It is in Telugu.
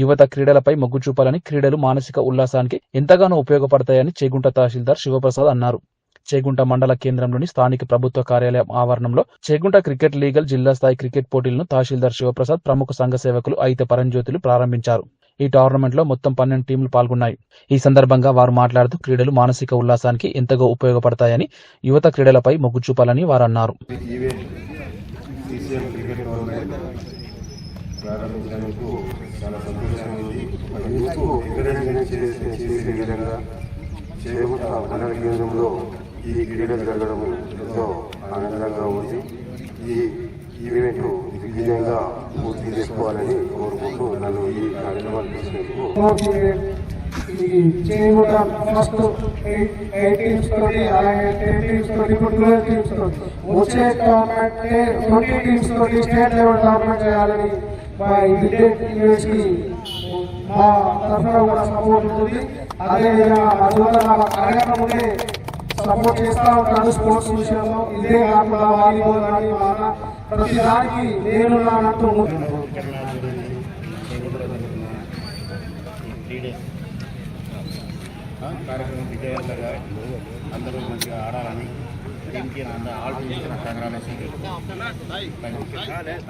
యువత క్రీడలపై మొగ్గు చూపాలని క్రీడలు మానసిక ఉల్లాసానికి ఎంతగానో ఉపయోగపడతాయని చేగుంట తహసీల్దార్ శివప్రసాద్ అన్నారు. చేగుంట మండల కేంద్రంలోని స్థానిక ప్రభుత్వ కార్యాలయం ఆవరణంలో చేగుంట క్రికెట్ లీగల్ జిల్లా స్థాయి క్రికెట్ పోటీలను తహసీల్దార్ శివప్రసాద్ ప్రముఖ సంఘ సేవకులు అయితే పరంజ్యోతులు ప్రారంభించారు. ఈ టోర్నమెంట్లో మొత్తం పన్నెండు టీంలు పాల్గొన్నాయి. ఈ సందర్భంగా వారు మాట్లాడుతూ క్రీడలు మానసిక ఉల్లాసానికి ఎంతగా ఉపయోగపడతాయని యువత క్రీడలపై మొగ్గు చూపాలని వారు అన్నారు ప్రారంభించినందుకు చాలా సంతోషంగా ఎంకరేజ్మెంట్ చేసే చేసే విధంగా చేగుంట మండల కేంద్రంలో ఈ క్రీడలు జరగడం ఎంతో ఆనందంగా ఉంది. ఈ ఈవెంట్ విజయంగా పూర్తి చేసుకోవాలని కోరుకుంటూ నన్ను ఈ కార్యక్రమాన్ని చేసినందుకు ఈ చేయకుండా ఫస్ట్ ఎయిట్ టీమ్స్ తోటి అలాగే టెన్ టీమ్స్ తోటి ఇప్పుడు ట్వెల్వ్ టీమ్స్ తోటి వచ్చే టోర్నమెంట్ ట్వంటీ టీమ్స్ తోటి స్టేట్ లెవెల్ టోర్నమెంట్ చేయాలని మా విద్యుత్ మా తరఫున కూడా సపోర్ట్ ఉంటుంది. అదేవిధంగా మా యువత కార్యక్రమం సపోర్ట్ చేస్తూ ఉంటాను స్పోర్ట్స్ విషయంలో. ఇదే కాకుండా వాలీబాల్ కానీ మన ప్రతి దానికి నేను నానంటూ కార్యక్రమం విజయవంతంగా అందరూ మంచిగా ఆడాలని టీంకి ఆల్ టీమ్కి నా